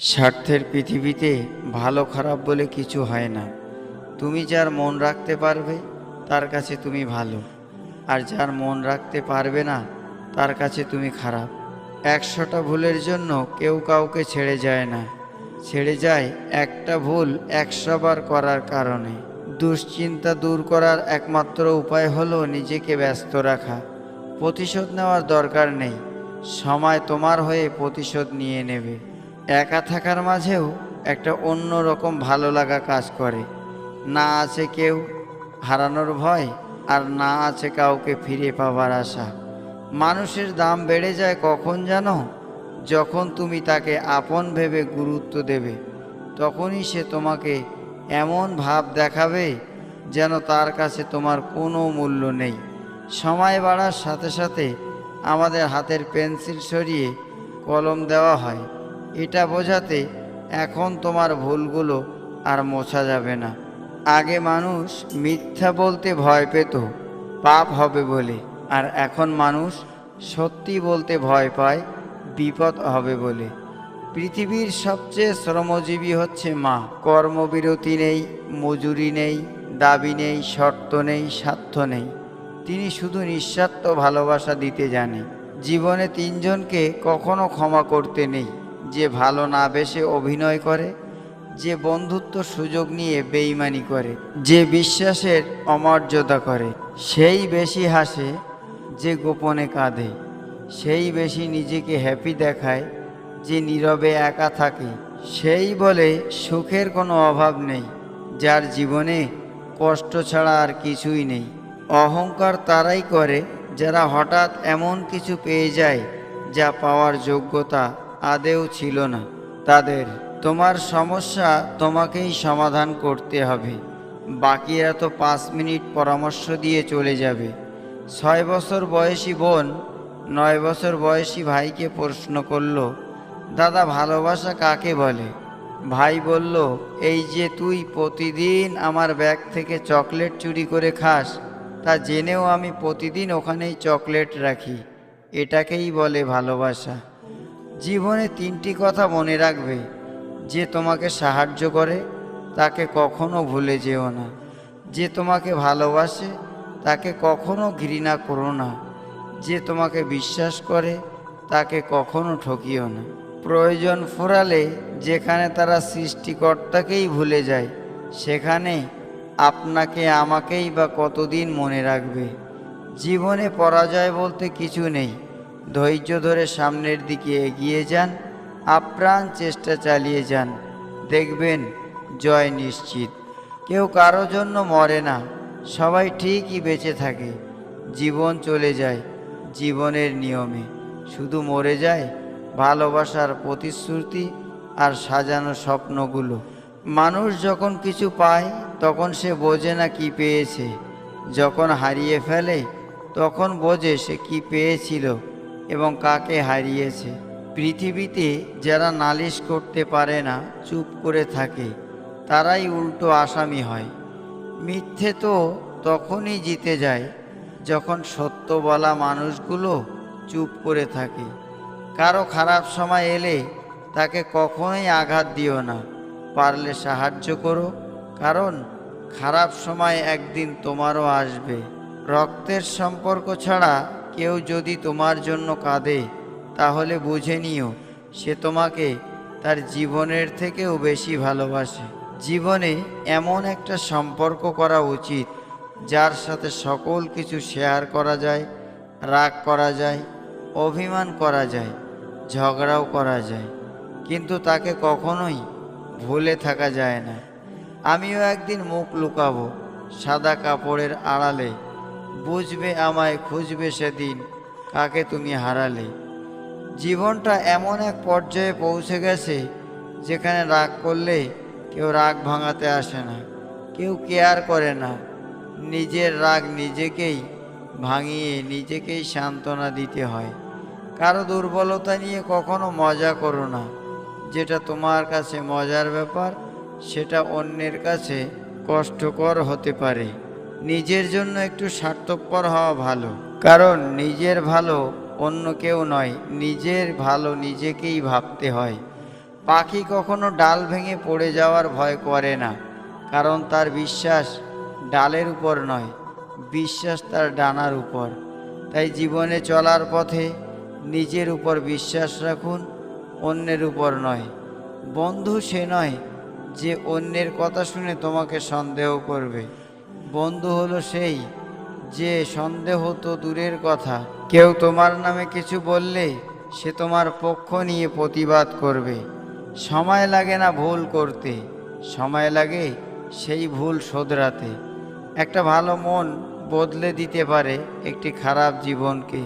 স্বার্থের পৃথিবীতে ভালো খারাপ বলে কিছু হয় না। তুমি যার মন রাখতে পারবে, তার কাছে তুমি ভালো। আর যার মন রাখতে পারবে না, তার কাছে তুমি খারাপ। একশোটা ভুলের জন্য কেউ কাউকে ছেড়ে যায় না। ছেড়ে যায় একটা ভুল একশোবার করার কারণে। দুশ্চিন্তা দূর করার একমাত্র উপায় হলো নিজেকে ব্যস্ত রাখা। প্রতিশোধ নেওয়ার দরকার নেই। সময় তোমার হয়ে প্রতিশোধ নিয়ে নেবে। একা থাকার মাঝেও একটা অন্য রকম ভালো লাগা কাজ করে। না আছে কেউ হারানোর ভয় আর না আছে কাউকে ফিরে পাবার আশা। মানুষের দাম বেড়ে যায় কখন জানো? যখন তুমি তাকে আপন ভেবে গুরুত্ব দেবে, তখনই সে তোমাকে এমন ভাব দেখাবে যেন তার কাছে তোমার কোনো মূল্য নেই। সময় বাড়ার সাথে সাথে আমাদের হাতের পেন্সিল সরিয়ে কলম দেওয়া হয়। এটা বোঝাতে এখন তোমার ভুলগুলো আর মোছা যাবে না। আগে মানুষ মিথ্যা বলতে ভয় পেত, পাপ হবে বলে। আর এখন মানুষ সত্যি বলতে ভয় পায়, বিপদ হবে বলে। পৃথিবীর সবচেয়ে শ্রমজীবী হচ্ছে মা। কর্মবিরতি নেই, মজুরি নেই, দাবি নেই, শর্ত নেই, স্বার্থ নেই। তিনি শুধু নিঃস্বার্থ ভালোবাসা দিতে জানে। জীবনে তিনজনকে কখনো ক্ষমা করতে নেই। যে ভালো না বেশে অভিনয় করে, যে বন্ধুত্ব সুযোগ নিয়ে বেইমানি করে, যে বিশ্বাসের অমর্যাদা করে, সেই বেশি হাসে যে গোপনে কাঁদে, সেই বেশি নিজেকে হ্যাপি দেখায় যে নীরবে একা থাকে। সেই বলে সুখের কোনো অভাব নেই, যার জীবনে কষ্ট ছাড়া আর কিছুই নেই। অহংকার তারাই করে, যারা হঠাৎ এমন কিছু পেয়ে যায়, যা পাওয়ার যোগ্যতা আদেও ছিল না। তাদের, তোমার সমস্যা তোমাকেই সমাধান করতে হবে। বাকিরা তো পাঁচ মিনিট পরামর্শ দিয়ে চলে যাবে। ছয় বছর বয়সী বোন নয় বছর বয়সী ভাইকে প্রশ্ন করল, দাদা, ভালোবাসা কাকে বলে? ভাই বলল, এই যে তুই প্রতিদিন আমার ব্যাগ থেকে চকলেট চুরি করে খাস, তা জেনেও আমি প্রতিদিন ওখানেই চকলেট রাখি। এটাকেই বলে ভালোবাসা। জীবনে তিনটি কথা মনে রাখবে। যে তোমাকে সাহায্য করে, তাকে কখনো ভুলে যেও না। যে তোমাকে ভালোবাসে, তাকে কখনো ঘৃণা করো না। যে তোমাকে বিশ্বাস করে, তাকে কখনো ঠকিও না। প্রয়োজন ফুরালে, যেখানে তারা সৃষ্টিকর্তাকেই ভুলে যায়, সেখানে আপনাকে আমাকেই বা কতদিন মনে রাখবে। জীবনে পরাজয় বলতে কিছু নেই। ধৈর্য ধরে সামনের দিকে এগিয়ে যান, আপ্রাণ চেষ্টা চালিয়ে যান। দেখবেন, জয় নিশ্চিত। কেউ কারও জন্য মরে না, সবাই ঠিকই বেঁচে থাকে। জীবন চলে যায় জীবনের নিয়মে। শুধু মরে যায়, ভালোবাসার প্রতিশ্রুতি আর সাজানো স্বপ্নগুলো। মানুষ যখন কিছু পায়, তখন সে বোঝে না কি পেয়েছে। যখন হারিয়ে ফেলে, তখন বোঝে সে কি পেয়েছিল। এবং কাকে হারিয়েছে। পৃথিবীতে যারা নালিশ করতে পারে না, চুপ করে থাকে, তারাই উল্টো আসামি হয়। মিথ্যে তো তখনই জিতে যায় যখন সত্য বলা মানুষগুলো চুপ করে থাকে। কারও খারাপ সময় এলে তাকে কখনোই আঘাত দিও না। পারলে সাহায্য করো, কারণ খারাপ সময় একদিন তোমারও আসবে। রক্তের সম্পর্ক ছাড়া কেউ যদি তোমার জন্য কাঁদে, তাহলে বুঝে নিও, সে তোমাকে তার জীবনের থেকেও বেশি ভালোবাসে। জীবনে এমন একটা সম্পর্ক করা উচিত, যার সাথে সকল কিছু শেয়ার করা যায়, রাগ করা যায়, অভিমান করা যায়, ঝগড়াও করা যায়। কিন্তু তাকে কখনোই ভুলে থাকা যায় না। আমিও একদিন মুখ লুকাবো, সাদা কাপড়ের আড়ালে বুঝবে আমায়, খুঁজবে সেদিন। কাকে তুমি হারালে? জীবনটা এমন এক পর্যায়ে পৌঁছে গেছে, যেখানে রাগ করলে কেউ রাগ ভাঙাতে আসে না, কেউ কেয়ার করে না। নিজের রাগ নিজেকেই ভাঙিয়ে নিজেকেই সান্ত্বনা দিতে হয়। কারও দুর্বলতা নিয়ে কখনো মজা করো না। যেটা তোমার কাছে মজার ব্যাপার, সেটা অন্যের কাছে কষ্টকর হতে পারে। নিজের জন্য একটু স্বার্থপর হওয়া ভালো। কারণ নিজের ভালো অন্য কেউ নয়, নিজের ভালো নিজেকেই ভাবতে হয়। পাখি কখনো ডাল ভেঙে পড়ে যাওয়ার ভয় করে না, কারণ তার বিশ্বাস ডালের উপর নয়, বিশ্বাস তার ডানার উপর। তাই জীবনে চলার পথে নিজের উপর বিশ্বাস রাখুন, অন্যের উপর নয়। বন্ধু সে নয় যে অন্যের কথা শুনে তোমাকে সন্দেহ করবে। বন্ধু হলো সেই যে সন্দেহ তো দূরের কথা। কেউ তোমার নামে কিছু বললে সে তোমার পক্ষ নিয়ে প্রতিবাদ করবে। সময় লাগে না ভুল করতে, সময় লাগে সেই ভুল শোধরাতে। একটা ভালো মন বদলে দিতে পারে একটি খারাপ জীবনকে।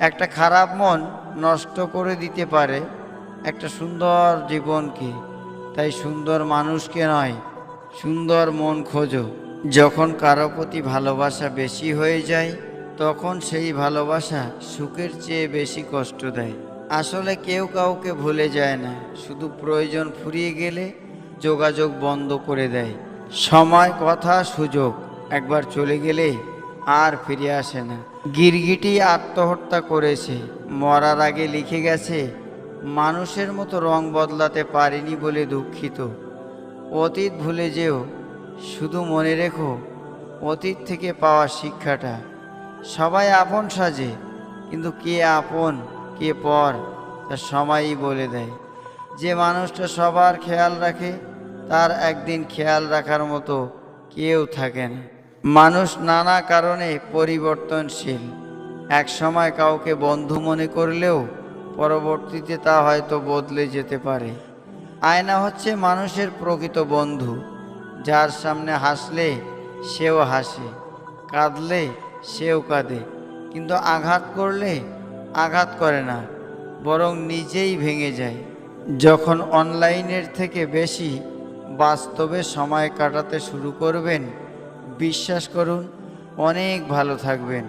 একটা খারাপ মন নষ্ট করে দিতে পারে একটা সুন্দর জীবনকে। তাই সুন্দর মানুষকে নয়, সুন্দর মন খোঁজো। যখন কারও প্রতি ভালোবাসা বেশি হয়ে যায়, তখন সেই ভালোবাসা সুখের চেয়ে বেশি কষ্ট দেয়। আসলে কেউ কাউকে ভুলে যায় না, শুধু প্রয়োজন ফুরিয়ে গেলে যোগাযোগ বন্ধ করে দেয়। সময়, কথা, সুযোগ একবার চলে গেলে আর ফিরে আসে না। গিরগিটি আত্মহত্যা করেছে, মরার আগে লিখে গেছে, মানুষের মতো রং বদলাতে পারিনি বলে দুঃখিত। অতীত ভুলে যেও শুধু মনে রেখো, অতীত থেকে পাওয়া শিক্ষাটা। সবাই আপন সাজে, কিন্তু কে আপন, কে পর, তা সময়ই বলে দেয়। যে মানুষটা সবার খেয়াল রাখে, তার একদিন খেয়াল রাখার মতো কেউ থাকে না। মানুষ নানা কারণে পরিবর্তনশীল। এক সময় কাউকে বন্ধু মনে করলেও পরবর্তীতে তা হয়তো বদলে যেতে পারে। আয়না হচ্ছে মানুষের প্রকৃত বন্ধু। যার সামনে হাসলে সেও হাসে, কাঁদলে সেও কাঁদে। কিন্তু আঘাত করলে আঘাত করে না, বরং নিজেই ভেঙে যায়। যখন অনলাইনের থেকে বেশি বাস্তবে সময় কাটাতে শুরু করবেন, বিশ্বাস করুন, অনেক ভালো থাকবেন।